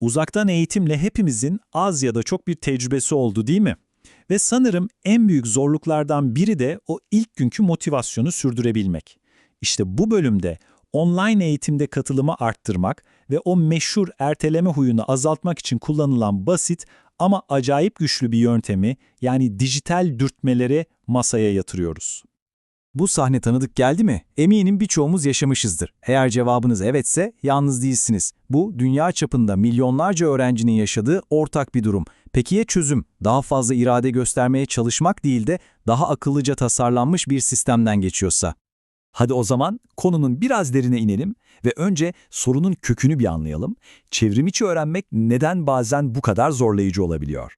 Uzaktan eğitimle hepimizin az ya da çok bir tecrübesi oldu değil mi? Ve sanırım en büyük zorluklardan biri de o ilk günkü motivasyonu sürdürebilmek. İşte bu bölümde online eğitimde katılımı arttırmak ve o meşhur erteleme huyunu azaltmak için kullanılan basit ama acayip güçlü bir yöntemi yani dijital dürtmeleri masaya yatırıyoruz. Bu sahne tanıdık geldi mi? Eminim birçoğumuz yaşamışızdır. Eğer cevabınız evetse yalnız değilsiniz. Bu dünya çapında milyonlarca öğrencinin yaşadığı ortak bir durum. Peki ya çözüm? Daha fazla irade göstermeye çalışmak değil de daha akıllıca tasarlanmış bir sistemden geçiyorsa. Hadi o zaman konunun biraz derine inelim ve önce sorunun kökünü bir anlayalım. Çevrimiçi öğrenmek neden bazen bu kadar zorlayıcı olabiliyor?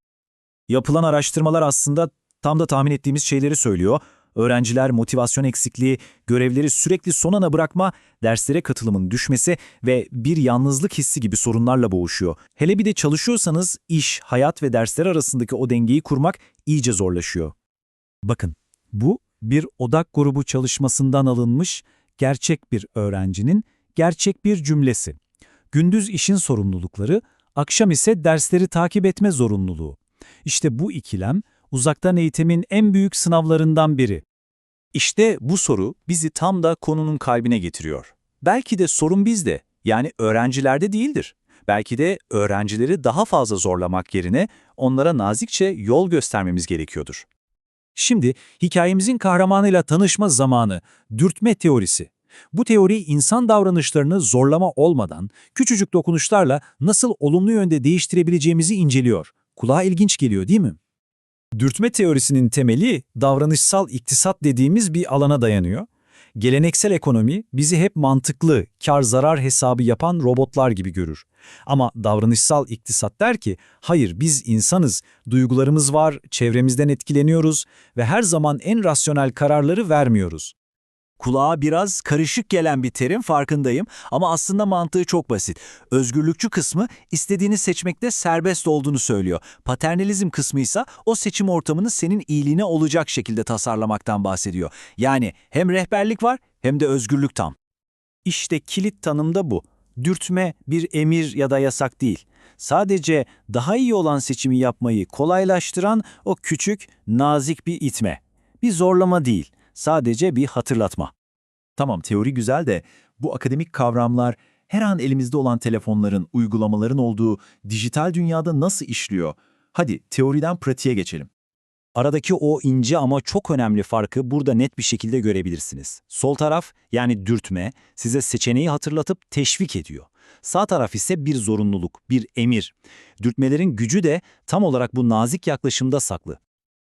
Yapılan araştırmalar aslında tam da tahmin ettiğimiz şeyleri söylüyor. Öğrenciler motivasyon eksikliği, görevleri sürekli son ana bırakma, derslere katılımın düşmesi ve bir yalnızlık hissi gibi sorunlarla boğuşuyor. Hele bir de çalışıyorsanız iş, hayat ve dersler arasındaki o dengeyi kurmak iyice zorlaşıyor. Bakın, bu bir odak grubu çalışmasından alınmış gerçek bir öğrencinin gerçek bir cümlesi. Gündüz işin sorumlulukları, akşam ise dersleri takip etme zorunluluğu. İşte bu ikilem, uzaktan eğitimin en büyük sınavlarından biri. İşte bu soru bizi tam da konunun kalbine getiriyor. Belki de sorun bizde, yani öğrencilerde değildir. Belki de öğrencileri daha fazla zorlamak yerine onlara nazikçe yol göstermemiz gerekiyordur. Şimdi hikayemizin kahramanıyla tanışma zamanı, dürtme teorisi. Bu teori insan davranışlarını zorlama olmadan, küçücük dokunuşlarla nasıl olumlu yönde değiştirebileceğimizi inceliyor. Kulağa ilginç geliyor değil mi? Dürtme teorisinin temeli davranışsal iktisat dediğimiz bir alana dayanıyor. Geleneksel ekonomi bizi hep mantıklı, kar-zarar hesabı yapan robotlar gibi görür. Ama davranışsal iktisat der ki, hayır biz insanız, duygularımız var, çevremizden etkileniyoruz ve her zaman en rasyonel kararları vermiyoruz. Kulağa biraz karışık gelen bir terim farkındayım ama aslında mantığı çok basit. Özgürlükçü kısmı istediğini seçmekte serbest olduğunu söylüyor. Paternalizm kısmı ise o seçim ortamını senin iyiliğine olacak şekilde tasarlamaktan bahsediyor. Yani hem rehberlik var hem de özgürlük tam. İşte kilit tanım da bu. Dürtme bir emir ya da yasak değil. Sadece daha iyi olan seçimi yapmayı kolaylaştıran o küçük, nazik bir itme. Bir zorlama değil, sadece bir hatırlatma. Tamam teori güzel de bu akademik kavramlar her an elimizde olan telefonların, uygulamaların olduğu dijital dünyada nasıl işliyor? Hadi teoriden pratiğe geçelim. Aradaki o ince ama çok önemli farkı burada net bir şekilde görebilirsiniz. Sol taraf yani dürtme size seçeneği hatırlatıp teşvik ediyor. Sağ taraf ise bir zorunluluk, bir emir. Dürtmelerin gücü de tam olarak bu nazik yaklaşımda saklı.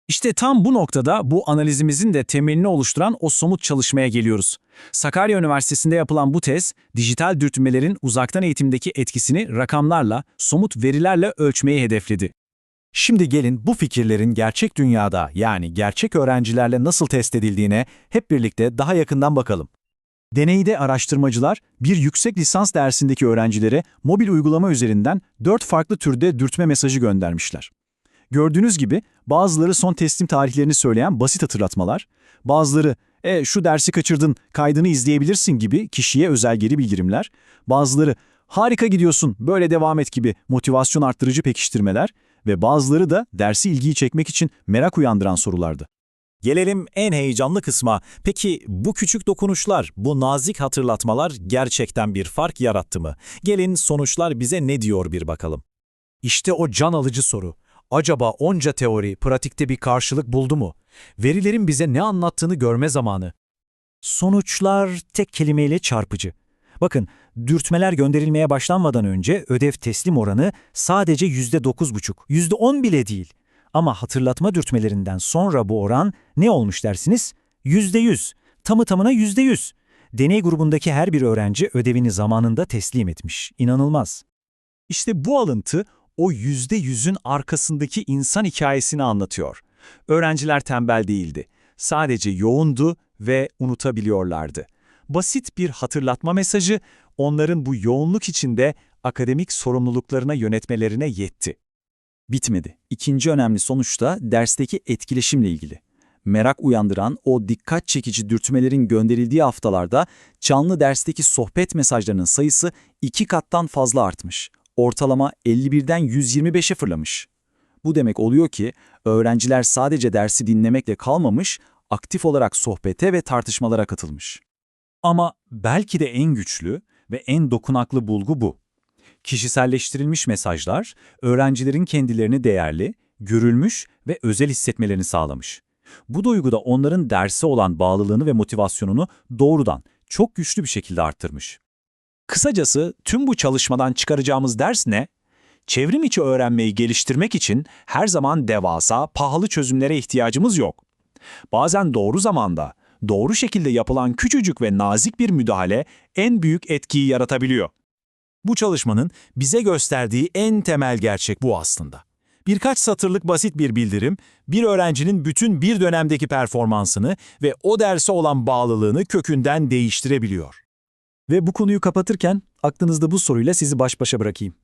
İşte tam bu noktada bu analizimizin de temelini oluşturan o somut çalışmaya geliyoruz. Sakarya Üniversitesi'nde yapılan bu tez, dijital dürtmelerin uzaktan eğitimdeki etkisini rakamlarla, somut verilerle ölçmeyi hedefledi. Şimdi gelin bu fikirlerin gerçek dünyada yani gerçek öğrencilerle nasıl test edildiğine hep birlikte daha yakından bakalım. Deneyde araştırmacılar bir yüksek lisans dersindeki öğrencilere mobil uygulama üzerinden dört farklı türde dürtme mesajı göndermişler. Gördüğünüz gibi bazıları son teslim tarihlerini söyleyen basit hatırlatmalar, bazıları e şu dersi kaçırdın kaydını izleyebilirsin gibi kişiye özel geri bildirimler, bazıları harika gidiyorsun böyle devam et gibi motivasyon arttırıcı pekiştirmeler ve bazıları da dersi ilgiyi çekmek için merak uyandıran sorulardı. Gelelim en heyecanlı kısma. Peki bu küçük dokunuşlar, bu nazik hatırlatmalar gerçekten bir fark yarattı mı? Gelin sonuçlar bize ne diyor bir bakalım. İşte o can alıcı soru. Acaba onca teori pratikte bir karşılık buldu mu? Verilerin bize ne anlattığını görme zamanı. Sonuçlar tek kelimeyle çarpıcı. Bakın, dürtmeler gönderilmeye başlanmadan önce ödev teslim oranı sadece %9,5, %10 bile değil. Ama hatırlatma dürtmelerinden sonra bu oran ne olmuş dersiniz? %100, tamı tamına %100. Deney grubundaki her bir öğrenci ödevini zamanında teslim etmiş. İnanılmaz. İşte bu alıntı o yüzde yüzün arkasındaki insan hikayesini anlatıyor. Öğrenciler tembel değildi. Sadece yoğundu ve unutabiliyorlardı. Basit bir hatırlatma mesajı onların bu yoğunluk içinde akademik sorumluluklarına yönetmelerine yetti. Bitmedi. İkinci önemli sonuç da dersteki etkileşimle ilgili. Merak uyandıran o dikkat çekici dürtmelerin gönderildiği haftalarda canlı dersteki sohbet mesajlarının sayısı iki kattan fazla artmış. Ortalama 51'den 125'e fırlamış. Bu demek oluyor ki öğrenciler sadece dersi dinlemekle kalmamış, aktif olarak sohbete ve tartışmalara katılmış. Ama belki de en güçlü ve en dokunaklı bulgu bu. Kişiselleştirilmiş mesajlar, öğrencilerin kendilerini değerli, görülmüş ve özel hissetmelerini sağlamış. Bu duygu da onların derse olan bağlılığını ve motivasyonunu doğrudan, çok güçlü bir şekilde arttırmış. Kısacası tüm bu çalışmadan çıkaracağımız ders ne? Çevrim içi öğrenmeyi geliştirmek için her zaman devasa, pahalı çözümlere ihtiyacımız yok. Bazen doğru zamanda, doğru şekilde yapılan küçücük ve nazik bir müdahale en büyük etkiyi yaratabiliyor. Bu çalışmanın bize gösterdiği en temel gerçek bu aslında. Birkaç satırlık basit bir bildirim, bir öğrencinin bütün bir dönemdeki performansını ve o derse olan bağlılığını kökünden değiştirebiliyor. Ve bu konuyu kapatırken aklınızda bu soruyla sizi baş başa bırakayım.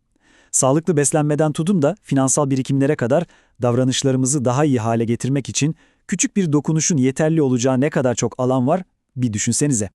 Sağlıklı beslenmeden tutun da finansal birikimlere kadar davranışlarımızı daha iyi hale getirmek için küçük bir dokunuşun yeterli olacağı ne kadar çok alan var bir düşünsenize.